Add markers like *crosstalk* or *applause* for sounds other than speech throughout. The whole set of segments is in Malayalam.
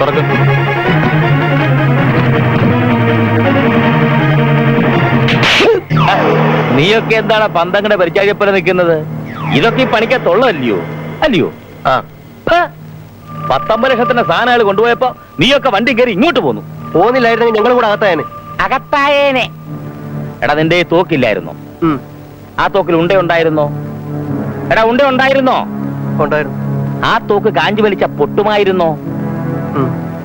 തുറക്ക് നീയൊക്കെ എന്താണ് പന്തങ്ങളുടെ പരിചയപ്പെടെ നിൽക്കുന്നത്? ഇതൊക്കെ ഈ പണിക്ക തൊള്ളല്ലയോ അല്ലയോ? ആ. പത്തൊമ്പത് ലക്ഷത്തിന്റെ സാധനങ്ങൾ കൊണ്ടുപോയപ്പോ നീയൊക്കെ വണ്ടി കയറി ഇങ്ങോട്ട് പോന്നു. പോന്നില്ലായിരുന്നെങ്കിൽ ഞങ്ങൾ കൂടെ അകത്തായനെ. അകത്തായേനെ. എടാ നിന്റെ ഈ തോക്കില്ലായിരുന്നോ? ആ തോക്കിൽ ഉണ്ട ഉണ്ടായിരുന്നോ? എടാ ഉണ്ട ഉണ്ടായിരുന്നോ? ഉണ്ടായിരുന്നു. ആ തോക്ക് കാഞ്ചി വലിച്ച പൊട്ടുമായിരുന്നോ.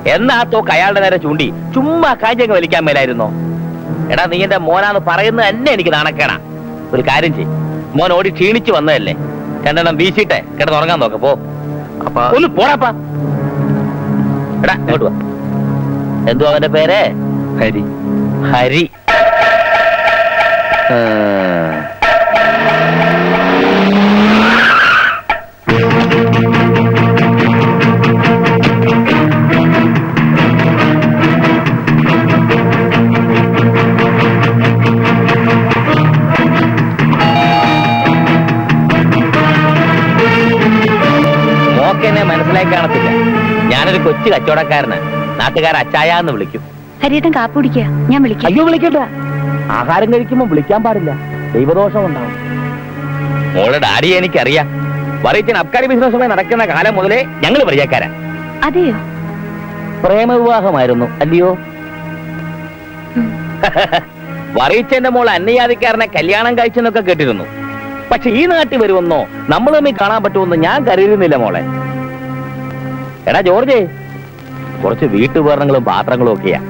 എന്നാ തോക്ക് അയാളുടെ നേരെ ചൂണ്ടി ചുമ്മാ കാഞ്ചങ്ങ് വലിക്കാൻ മേലായിരുന്നോ? എടാ നീ എന്റെ മോനാന്ന് പറയുന്നത് തന്നെ എനിക്ക് നാണക്കേടാ. ഒരു കാര്യം ചെയ് മോൻ ഓടി ക്ഷീണിച്ചു വന്നതല്ലേ? രണ്ടെണ്ണം വീശിട്ടെ. കിടന്നുറങ്ങാൻ നോക്ക പോ. എന്തു ഒന്ന് പോടാപ്പാ. എടാ ഇങ്ങോട്ട് വാ. എന്തുവാ അവന്റെ പേരെ? ഹരി. ഹരി. കൊച്ചു കച്ചവടക്കാരന് നാട്ടുകാർ അച്ചായ എന്ന് വിളിക്കും. ഹരിയേട്ടൻ കാപ്പ് കുടിക്കുക. ഞാൻ വിളിക്കാം. അയ്യോ വിളിക്കണ്ട. ആഹാരം കഴിക്കുമ്പോൾ വിളിക്കാൻ പാടില്ല. ദൈവദോഷം ഉണ്ടാവും മോളെ ഡാഡി എനിക്കറിയാം. വറീച്ചൻ അബ്കാരി ബിസിനസ്സുമായി നടക്കുന്ന കാലം മുതലേ ഞങ്ങൾ പരിചയക്കാരാ. അതെയോ? പ്രേമവിവാഹമായിരുന്നു അല്ലയോ. *laughs* വറീച്ചന്റെ മോൾ അന്നയാദിക്കാരനെ കല്യാണം കഴിച്ചെന്നൊക്കെ കേട്ടിരുന്നു. പക്ഷെ ഈ നാട്ടിൽ വരുമെന്നോ നമ്മൾ തമ്മിൽ കാണാൻ പറ്റുമെന്ന് ഞാൻ കരുതുന്നില്ല മോളെ. എടാ ജോർജേ കുറച്ച് വീട്ടുപകരണങ്ങളും പാത്രങ്ങളും ഒക്കെയാ.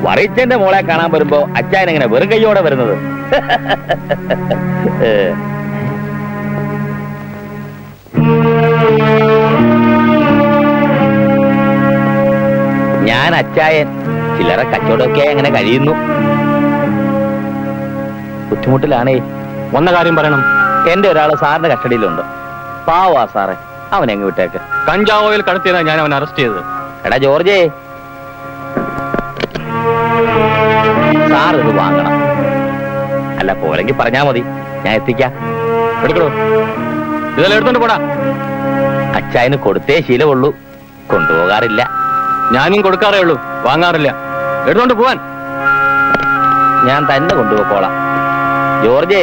വറിച്ചന്റെ മോളെ കാണാൻ വരുമ്പോ അച്ഛൻ എങ്ങനെ വെറും കൈയോടെ വരുന്നത്? *laughs* ഞാൻ അച്ചായൻ ചില്ലറ കച്ചവടമൊക്കെ അങ്ങനെ കഴിയുന്നു. ബുദ്ധിമുട്ടിലാണേ. ഒന്ന കാര്യം പറയണം. എന്റെ ഒരാൾ സാറിന്റെ കസ്റ്റഡിയിലുണ്ട്. പാവാ സാറേ അവനെ അങ്ങ് വിട്ടേക്ക്. കഞ്ചാവോയിൽ കടത്തിയതാണ് ഞാൻ അവൻ അറസ്റ്റ് ചെയ്തത്. എടാ ജോർജേ. സാർ വാങ്ങണം. അല്ല പോരെങ്കിൽ പറഞ്ഞാ മതി. ഞാൻ എത്തിക്കാം. എടുക്കണോ ഇതെല്ലാം എടുത്തോണ്ട് പോടാ. അച്ചായന് കൊടുത്തേ ശീലമുള്ളൂ. കൊണ്ടുപോകാറില്ല. ഞാനും കൊടുക്കാറേ ഉള്ളൂ. വാങ്ങാറില്ല. എടുത്തോണ്ട് പോവാൻ. ഞാൻ തന്നെ കൊണ്ടുപോക്കോളാം ജോർജേ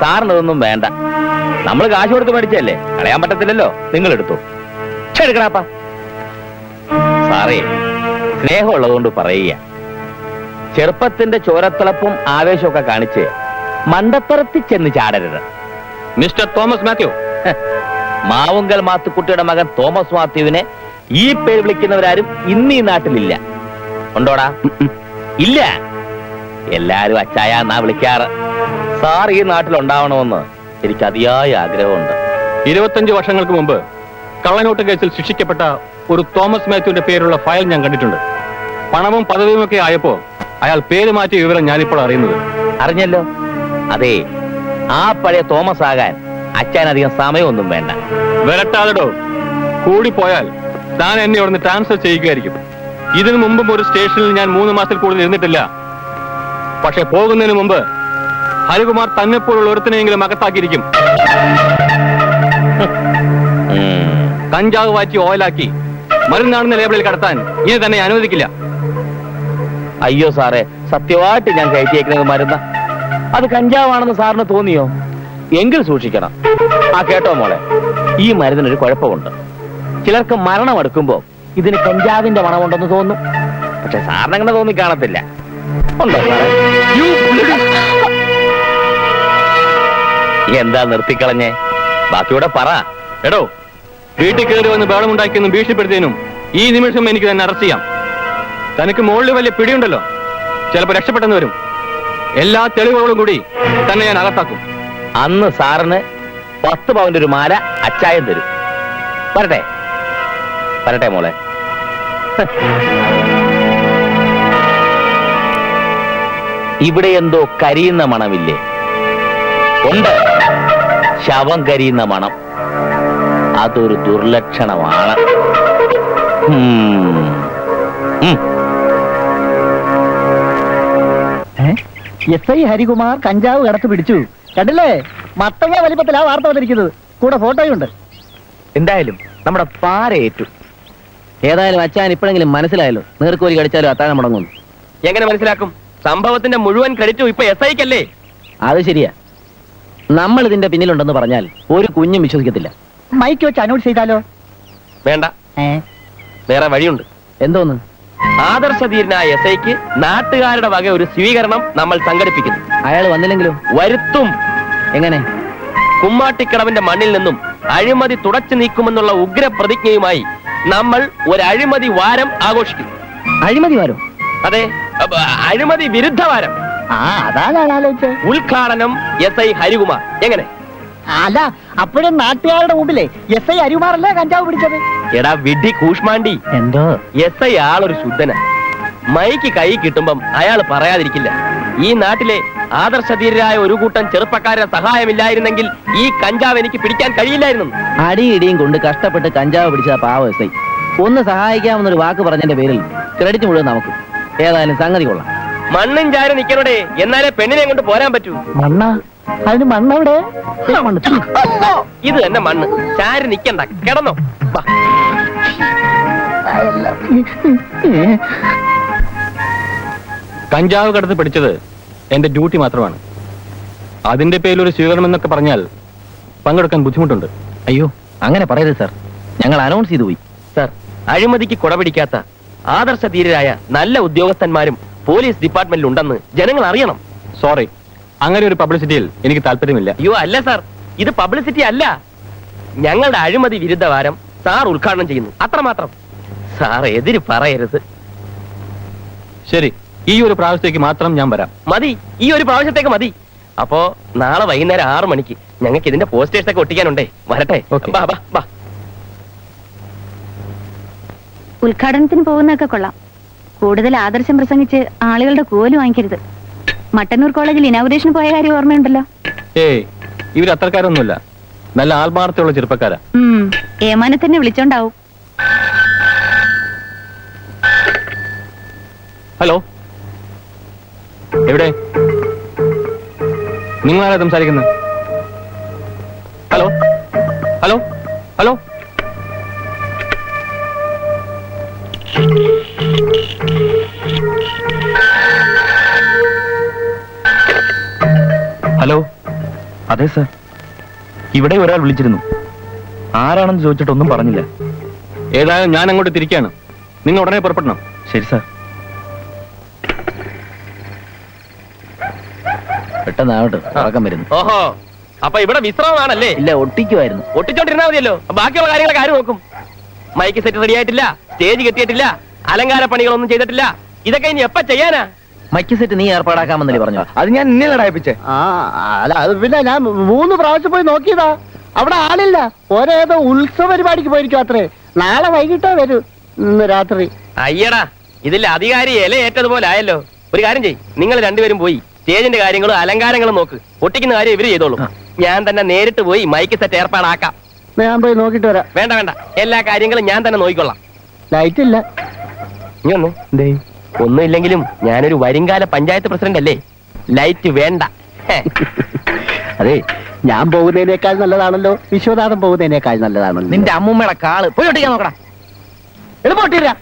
സാറിനതൊന്നും വേണ്ട. നമ്മൾ കാശ് കൊടുത്ത് മേടിച്ചല്ലേ കളയാൻ പറ്റത്തില്ലല്ലോ. നിങ്ങൾ എടുത്തു. എടുക്കണപ്പാ സാറേ സ്നേഹമുള്ളതുകൊണ്ട് പറയുക. ചെറുപ്പത്തിന്റെ ചോരത്തിളപ്പും ആവേശമൊക്കെ കാണിച്ച് മണ്ടത്തരത്തിൽ ചെന്ന് ചാടരുത്. Mister Thomas Mathew. മാവുങ്കൽ മാത്തുക്കുട്ടിയുടെ മകൻ തോമസ് മാത്യുവിനെ ഈ പേര് വിളിക്കുന്നവരാരും ഇന്ന് ഈ നാട്ടിലില്ല. ഉണ്ടോടാ? ഇല്ല. എല്ലാരും അച്ചായ എന്നാ വിളിക്കാറ്. സാർ ഈ നാട്ടിൽ ഉണ്ടാവണമെന്ന് എനിക്ക് അതിയായ ആഗ്രഹമുണ്ട്. ഇരുപത്തഞ്ച് വർഷങ്ങൾക്ക് മുമ്പ് കള്ളനോട്ട് കേസിൽ ശിക്ഷിക്കപ്പെട്ട ഒരു തോമസ് മാത്യുവിന്റെ പേരുള്ള ഫയൽ ഞാൻ കണ്ടിട്ടുണ്ട്. പണവും പദവിയും ഒക്കെ ആയപ്പോ അയാൾ പേര് മാറ്റിയ വിവരം ഞാനിപ്പോൾ അറിയുന്നത്. അറിഞ്ഞല്ലോ? അതെ ആ പഴയ തോമസ് ആകാൻ അച്ഛൻ അധികം സമയമൊന്നും വേണ്ട. വരട്ടാതെടോ. കൂടിപ്പോയാൽ താൻ എന്നെ ഇവിടുന്ന് ട്രാൻസ്ഫർ ചെയ്യുകയായിരിക്കും ഇതിനു മുമ്പും ഒരു സ്റ്റേഷനിൽ ഞാൻ മൂന്ന് മാസത്തിൽ കൂടുതൽ ഇരുന്നിട്ടില്ല. പക്ഷെ പോകുന്നതിന് മുമ്പ് ഹരികുമാർ തന്നെപ്പോലുള്ള ഒരുത്തിനെങ്കിലും അകത്താക്കിയിരിക്കും. ഉം. കഞ്ചാവ് വാറ്റി ഓയിലാക്കി മരുന്നാണെന്ന ലേബിളിൽ കടത്താൻ ഇനി തന്നെ അനുവദിക്കില്ല. അയ്യോ സാറേ സത്യമായിട്ട് ഞാൻ കയറ്റിയേക്കുന്നത് മരുന്ന. അത് കഞ്ചാവാണെന്ന് സാറിന് തോന്നിയോ? എങ്കിൽ സൂക്ഷിക്കണം. ആ കേട്ടോ മോളെ ഈ മരുന്നിനൊരു കുഴപ്പമുണ്ട്. ചിലർക്ക് മരണം എടുക്കുമ്പോ ഇതിന് കഞ്ചാവിന്റെ മണമുണ്ടെന്ന് തോന്നും. പക്ഷെ സാറിന് അങ്ങനെ തോന്നി കാണത്തില്ല. എന്താ നിർത്തിക്കളഞ്ഞേ? ബാക്കിയൂടെ പറ. എടോ വീട്ടിൽ കയറി വന്ന് ബഹളമുണ്ടാക്കിയെന്നും ഭീഷണിപ്പെടുത്തിയതിനും ഈ നിമിഷം എനിക്ക് തന്നെ അറസ്റ്റ് ചെയ്യാം. തനിക്ക് മുകളിൽ വലിയ പിടിയുണ്ടല്ലോ. ചിലപ്പോൾ രക്ഷപ്പെട്ടെന്ന് വരും. എല്ലാ തെളിവുകളും കൂടി തന്നെ ഞാൻ അകത്താക്കും. അന്ന് സാറിന് പത്ത് പവന്റെ ഒരു മാല അച്ചായം തരും. വരട്ടെ. വരട്ടെ മോളെ. *laughs* ഇവിടെ എന്തോ കരിയുന്ന മണമില്ലേ? ഉണ്ട്. ശവം കരിയുന്ന മണം. അതൊരു ദുർലക്ഷണമാണ്. എസ് ഐ ഹരികുമാർ കഞ്ചാവ് കടത്ത് പിടിച്ചു. കണ്ടില്ലേ? മത്തങ്ങ വലിപ്പത്തിലാ വാർത്ത വന്നിരിക്കുന്നത്. കൂടെ ഫോട്ടോയുണ്ട്. എന്തായാലും നമ്മുടെ പാര ഏറ്റു. ഏതായാലും അച്ഛൻ ഇപ്പോഴെങ്കിലും മനസ്സിലായല്ലോ. നീർക്കോലി കടിച്ചാലും അത്താഴം മുടങ്ങുന്നു എങ്ങനെ മനസ്സിലാക്കും? സംഭവത്തിന്റെ മുഴുവൻ ക്രെഡിറ്റും ഇപ്പൊ എസ് ഐക്കല്ലേ? അത് ശരിയാ. നമ്മൾ ഇതിന്റെ പിന്നിലുണ്ടെന്ന് പറഞ്ഞാൽ ഒരു കുഞ്ഞും വിശ്വസിക്കത്തില്ല. മൈക്ക് വെച്ച് അനൗൺസ് ചെയ്താലോ? വേണ്ട. ഏ? വേറെ വഴിയുണ്ട്. എന്തോന്ന്? ആദർശധീരനായ എസ് ഐക്ക് നാട്ടുകാരുടെ വക ഒരു സ്വീകരണം നമ്മൾ സംഘടിപ്പിക്കുന്നു. അയാൾ വന്നില്ലെങ്കിലും? വരുത്തും. എങ്ങനെ? കുമ്മാട്ടിക്കടവിന്റെ മണ്ണിൽ നിന്നും അഴിമതി തുടച്ചു നീക്കുമെന്നുള്ള ഉഗ്ര പ്രതിജ്ഞയുമായി നമ്മൾ ഒരു അഴിമതി വാരം ആഘോഷിക്കും. അഴിമതി വാരം? അതെ അപ്പ, അഴിമതി വിരുദ്ധ വാരം. ആ അതാണ് ആലോചിച്ചത് ഉദ്ഘാടനം എസ് ഐ ഹരികുമാർ. എങ്ങനെ? അല്ല അപ്പോഴും നാട്ടുകാരുടെ മുമ്പിലെ എസ് ഐ അരിമാറല്ലേ കഞ്ചാവ് പിടിച്ചത്? എടാ വിഡി കൂഷ്മാണ്ടി. എന്തോ? എസ് ഐ ആളൊരു ശുദ്ധന. മൈക്ക് കൈ കിട്ടുമ്പം അയാൾ പറയാതിരിക്കില്ല. ഈ നാട്ടിലെ ആദർശധീരരായ ഒരു കൂട്ടം ചെറുപ്പക്കാരുടെ സഹായമില്ലായിരുന്നെങ്കിൽ ഈ കഞ്ചാവ് എനിക്ക് പിടിക്കാൻ കഴിയില്ലായിരുന്നു. അടിയിടിയും കൊണ്ട് കഷ്ടപ്പെട്ട് കഞ്ചാവ് പിടിച്ച പാവ എസ് ഐ. ഒന്ന് സഹായിക്കാമെന്നൊരു വാക്ക് പറഞ്ഞതിന്റെ പേരിൽ ക്രെഡിറ്റ് മുഴുവൻ നമുക്ക്. ഏതായാലും സംഗതി കൊള്ളാം. മണ്ണും ചാരി നിക്കണോടെ എന്നാലേ പെണ്ണിനെ കൊണ്ട് പോരാൻ പറ്റൂ. മണ്ണ? അതിന് മണ്ണെവിടെ? ഇത് തന്നെ മണ്ണ്. ചാരി നിക്കണ്ട. കിടന്നോ. കഞ്ചാവ് കടത്ത് പിടിച്ചത് എന്റെ ഡ്യൂട്ടി മാത്രമാണ്. അതിന്റെ പേരിൽ ഒരു സ്വീകരണം എന്നൊക്കെ പറഞ്ഞാൽ പങ്കെടുക്കാൻ ബുദ്ധിമുട്ടുണ്ട്. അയ്യോ അങ്ങനെ പറയരുത് സാർ. ഞങ്ങൾ അനൗൺസ് ചെയ്തു പോയി. സാർ അഴിമതിക്ക് കുടപിടിക്കാത്ത ആദർശധീരരായ നല്ല ഉദ്യോഗസ്ഥന്മാരും പോലീസ് ഡിപ്പാർട്ട്മെന്റിൽ ഉണ്ടെന്ന് ജനങ്ങൾ അറിയണം. സോറി അങ്ങനെ ഒരു പബ്ലിസിറ്റിയിൽ എനിക്ക് താല്പര്യമില്ല. അയ്യോ അല്ല സാർ ഇത് പബ്ലിസിറ്റി അല്ല. ഞങ്ങളുടെ അഴിമതി വിരുദ്ധ വാരം സാർ ഉദ്ഘാടനം ചെയ്യുന്നു. അത്രമാത്രം. സാർ എതിര് പറയരുത്. ശരി ഈ ഒരു പ്രാവശ്യത്തേക്ക് മാത്രം ഞാൻ വരാം. മതി. ഈ ഒരു പ്രാവശ്യത്തേക്ക് മതി. അപ്പോ നാളെ വൈകുന്നേരം ആറു മണിക്ക് ഞങ്ങൾക്ക് ഇതിന്റെ പോസ്റ്റേഴ്സ് ഒക്കെ ഒട്ടിക്കാനുണ്ടേ. വരട്ടെ. ബാ ബാ ബാ. ഉദ്ഘാടനത്തിന് പോകുന്നൊക്കെ കൊള്ളാം. കൂടുതൽ ആദർശം പ്രസംഗിച്ച് ആളുകളുടെ കോൽ വാങ്ങിക്കരുത്. മട്ടന്നൂർ കോളേജിൽ ഇനാഗുറേഷന് പോയ കാര്യം ഓർമ്മയുണ്ടല്ലോ. ഏയ് ഇവർ അത്രക്കാരൊന്നുമില്ല. നല്ല ആത്മാർത്ഥമുള്ള ചെറുപ്പക്കാരാ. ഏമാനെ തന്നെ വിളിച്ചോണ്ടാവും. ഹലോ? എവിടെ? നിങ്ങളാരാ സംസാരിക്കുന്നത് ഹലോ? ഹലോ? ഹലോ? അതെ സർ. ഇവിടെ ഒരാൾ വിളിച്ചിരുന്നു. ആരാണെന്ന് ചോദിച്ചിട്ടൊന്നും പറഞ്ഞില്ല. ഏതായാലും ഞാൻ അങ്ങോട്ട് തിരിക്കാണ്. നിങ്ങൾ ഉടനെ പുറപ്പെടണം. ശരി സാർ. പെട്ടെന്നാവട്ടെ ഉറക്കം വരുന്നു. ഓഹോ. അപ്പൊ ഇവിടെ വിശ്രമമാണല്ലേ? ഇല്ല ഒട്ടിക്കുമായിരുന്നു ഒട്ടിച്ചോണ്ടിരുന്നാ മതിയല്ലോ. ബാക്കിയുള്ള കാര്യങ്ങളൊക്കെ ആര് നോക്കും? മൈക്ക് സെറ്റ് റെഡി ആയിട്ടില്ല സ്റ്റേജ് കെട്ടിയിട്ടില്ല അലങ്കാര പണികളൊന്നും ചെയ്തിട്ടില്ല. ഇതൊക്കെ ഇനി എപ്പ ചെയ്യാനാ? മൈക്ക് സെറ്റ് നീ ഏർപ്പാടാക്കാമെന്നല്ലേ പറഞ്ഞു അത് ഞാൻ ഇന്നലെ അടയിപ്പിച്ചേ. ആ അല്ല അത് പിന്നെ ഞാൻ മൂന്ന് പ്രാവശ്യം പോയി നോക്കിയതാ. അവിടെ ആളില്ല. ഒരേതോ ഉത്സവ പരിപാടിക്ക് പോയിരിക്കും അത്രേ. നാളെ വൈകിട്ടേ വരും. ഇന്ന് രാത്രി. അയ്യടാ ഇതിൽ അധികാരി ഇല ഏറ്റതുപോലെ ആയല്ലോ ഒരു കാര്യം ചെയ് നിങ്ങൾ രണ്ടുപേരും പോയി സ്റ്റേജിന്റെ കാര്യങ്ങളും അലങ്കാരങ്ങളും നോക്ക്. ഒട്ടിക്കുന്ന കാര്യം ഇവർ ചെയ്തോളൂ. ഞാൻ തന്നെ നേരിട്ട് പോയി മൈക്ക് സെറ്റ് ഏർപ്പാടാക്കാം. ഞാൻ പോയി നോക്കിട്ട് വരാം. വേണ്ട വേണ്ട. എല്ലാ കാര്യങ്ങളും ഞാൻ തന്നെ നോക്കിക്കൊള്ളാം. ലൈറ്റ് ഇല്ല. നീ ഒന്ന് ഒന്നുമില്ലെങ്കിലും ഞാനൊരു വരുംകാല പഞ്ചായത്ത് പ്രസിഡന്റ് അല്ലേ? ലൈറ്റ് വേണ്ട. അതെ ഞാൻ പോകുന്നതിനേക്കാൾ നല്ലതാണല്ലോ. വിശ്വനാഥൻ പോകുന്നതിനേക്കാൾ നല്ലതാണല്ലോ. നിന്റെ അമ്മൂമ്മയുടെ കാൾ. പോയി ഒട്ടിക്കാൻ നോക്കടാ. എളുപ്പട്ടിരാ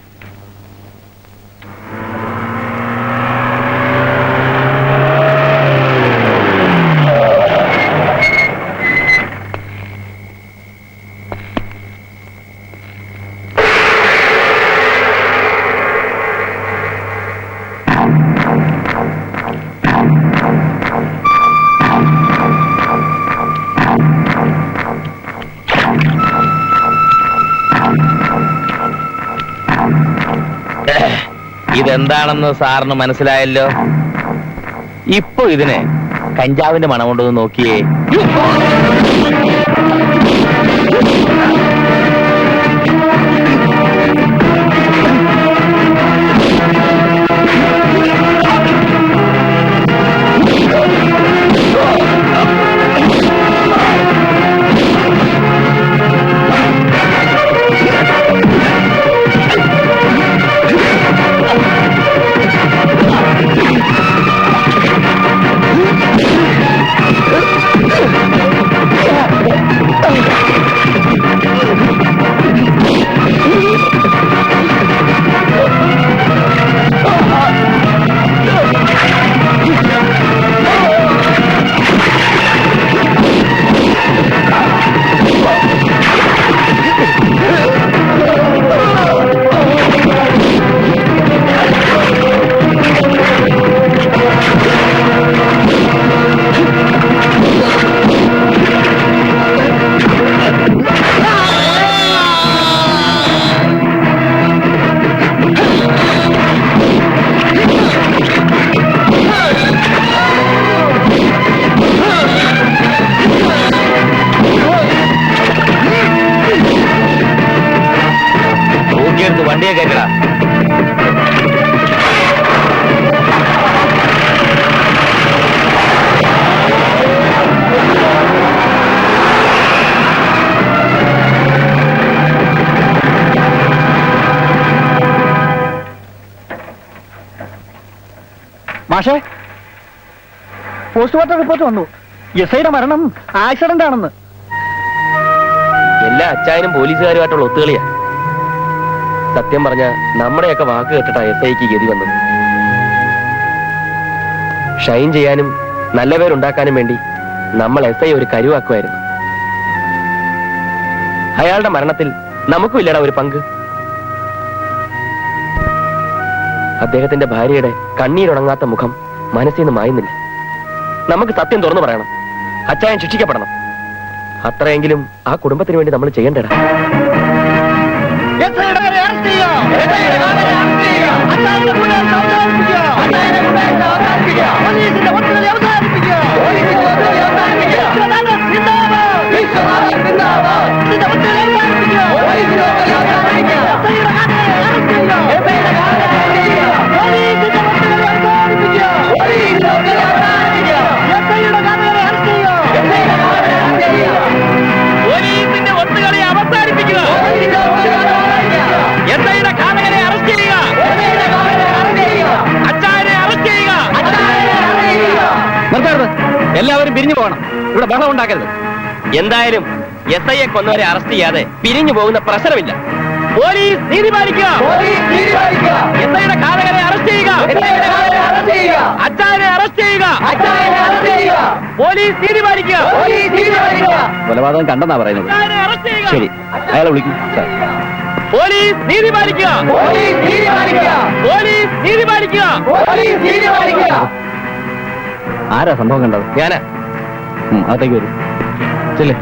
ഇതെന്താണെന്ന് സാറിന് മനസ്സിലായല്ലോ? ഇപ്പൊ ഇതിനെ കഞ്ചാവിന്റെ മണം കൊണ്ടൊന്ന് നോക്കിയേ. മാഷേ പോസ്റ്റ്മോർട്ടം റിപ്പോർട്ട് വന്നു. എസ് മരണം ആക്സിഡന്റ് ആണെന്ന്. എല്ലാ അച്ചായനും പോലീസുകാരുമായിട്ടുള്ള ഒത്തുകളിയാ. സത്യം പറഞ്ഞ നമ്മുടെയൊക്കെ വാക്ക് കേട്ടിട്ടാ എസ് ഐക്ക് ഗതി വന്നത്. ഷൈൻ ചെയ്യാനും നല്ല പേരുണ്ടാക്കാനും വേണ്ടി നമ്മൾ എസ് ഐ ഒരു കരുവാക്കുമായിരുന്നു. അയാളുടെ മരണത്തിൽ നമുക്കും ഇല്ലടാ ഒരു പങ്ക്. അദ്ദേഹത്തിന്റെ ഭാര്യയുടെ കണ്ണീരുണങ്ങാത്ത മുഖം മനസ്സിൽ നിന്ന് മായുന്നില്ല. നമുക്ക് സത്യം തുറന്നു പറയണം. അച്ചായൻ ശിക്ഷിക്കപ്പെടണം. അത്രയെങ്കിലും ആ കുടുംബത്തിന് വേണ്ടി നമ്മൾ ചെയ്യണ്ടടാ പോലീസിന്റെ ഇവിടെ ബഹളം ഉണ്ടാക്കരുത്. എന്തായാലും എസ് ഐയെ കൊന്നവരെ അറസ്റ്റ് ചെയ്യാതെ പിരിഞ്ഞു പോകുന്ന പ്രശ്നമില്ല. പോലീസ് നീതി പാലിക്കുക. എസ് ഐയുടെ കാലകരെ അറസ്റ്റ് ചെയ്യുക. അച്ചാരെ അറസ്റ്റ് ചെയ്യുക. പോലീസ് നീതി പാലിക്കുക. കൊലപാതകം കണ്ടെന്നാ പറയുന്നത്. ശരി. അയാളെ വിളിക്കും. പോലീസ് നീതി പാലിക്കുക. പോലീസ് നീതി പാലിക്കുക. ആരാ സംഭവം കണ്ടത്? ഞാനാ. അകത്തേക്ക് വരും. ചെല്ലേ.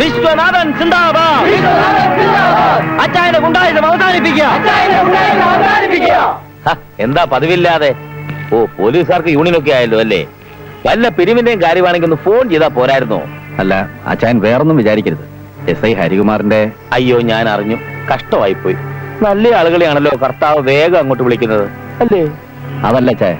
വിശ്വനാഥൻ സിന്ദാബാദ്. അച്ചായനെ ഗുണ്ടായുധം അവസാനിപ്പിക്കുക. എന്താ പതിവില്ലാതെ? ഓ പോലീസുകാർക്ക് യൂണിയൻ ഒക്കെ ആയല്ലോ അല്ലേ? വല്ല പിരിവിന്റെയും കാര്യമാണെങ്കിൽ ഒന്ന് ഫോൺ ചെയ്താ പോരായിരുന്നോ. അല്ല അച്ചായൻ വേറൊന്നും വിചാരിക്കരുത്. എസ് ഐ ഹരികുമാറിന്റെ അയ്യോ ഞാൻ അറിഞ്ഞു. കഷ്ടമായി പോയി നല്ല ആളുകളെയാണല്ലോ കർത്താവ് വേഗം അങ്ങോട്ട് വിളിക്കുന്നത്. അല്ലേ അതല്ല അച്ചായ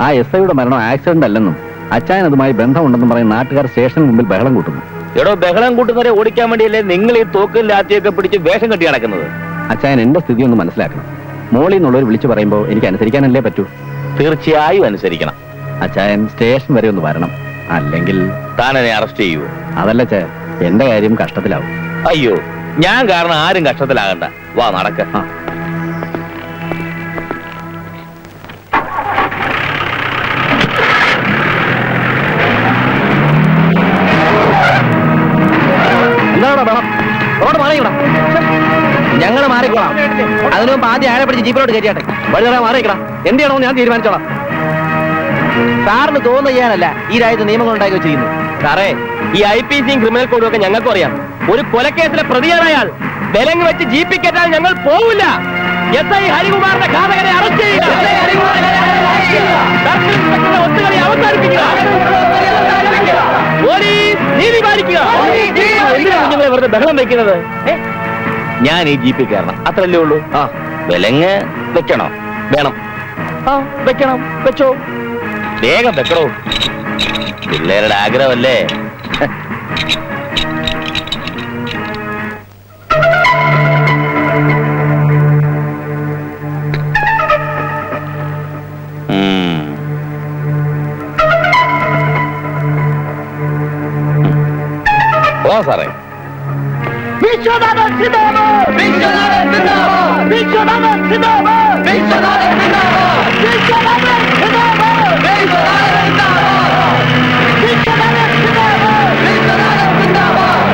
ആ എസ് ഐയുടെ മരണം ആക്സിഡന്റ് അല്ലെന്നും അച്ചായൻ അതുമായി ബന്ധമുണ്ടെന്ന് പറയും നാട്ടുകാർ സ്റ്റേഷന് മുമ്പിൽ ബഹളം കൂട്ടുന്നു. എടോ ബഹളം കൂട്ടുന്നവരെ ഓടിക്കാൻ വേണ്ടിയല്ലേ നിങ്ങൾ ഈ തോക്കും ലാത്തിയൊക്കെ പിടിച്ച് വേഷം കെട്ടി നടക്കുന്നത്? അച്ചായൻ എന്റെ സ്ഥിതി ഒന്ന് മനസ്സിലാക്കണം. മോളിൽ നിന്നുള്ളവർ വിളിച്ചു പറയുമ്പോൾ എനിക്ക് അനുസരിക്കാനല്ലേ പറ്റൂ? തീർച്ചയായും അനുസരിക്കണം. അച്ചായൻ സ്റ്റേഷൻ വരെ ഒന്ന് വരണം. അല്ലെങ്കിൽ താൻ എന്നെ അറസ്റ്റ് ചെയ്യൂ അതല്ല ചേ എന്റെ കാര്യം കഷ്ടത്തിലാവും. അയ്യോ ഞാൻ കാരണം ആരും കഷ്ടത്തിലാകണ്ട. വാ നടക്ക. അതിനു മുമ്പ് ആദ്യം ആരെ പിടിച്ച് ജീപ്പിലോട്ട് കയറ്റിയാട്ടെ? വഴി തരാൻ മാറിയിക്കടാ. എന്ത് ചെയ്യണമെന്ന് ഞാൻ തീരുമാനിച്ചോളാം. സാറിന് തോന്നുന്ന ചെയ്യാനല്ല ഈ രാജ്യത്ത് നിയമങ്ങൾ ഉണ്ടാക്കി വെച്ചിരിക്കുന്നു സാറേ ഈ ഐ പി സിയും ക്രിമിനൽ കോഡും ഒക്കെ ഞങ്ങൾക്കും അറിയാം. ഒരു കൊലക്കേസിലെ പ്രതിയാണ് അയാൾ. വെച്ച് ജീപ്പിക്കറ്റാൽ ഞങ്ങൾ പോവില്ല. എസ് ഐ ഹരികുമാറിന്റെ ഘാതകരെ അറസ്റ്റ് ചെയ്യുക ബഹളം വയ്ക്കുന്നത്? ഞാൻ ഈ ജീപ്പിൽ കയറണം. അത്രല്ലേ ഉള്ളൂ? ആ വിലങ്ങ് വെക്കണോ? വേണം. ആ വെക്കണം. വെച്ചോ. വേഗം വെക്കണോ? പിള്ളേരുടെ ആഗ്രഹമല്ലേ? സാറേ. Viswanathan Vicdanın kıdamı! Vicdanın kıdamı! Vicdanın kıdamı! Vicdanın kıdamı!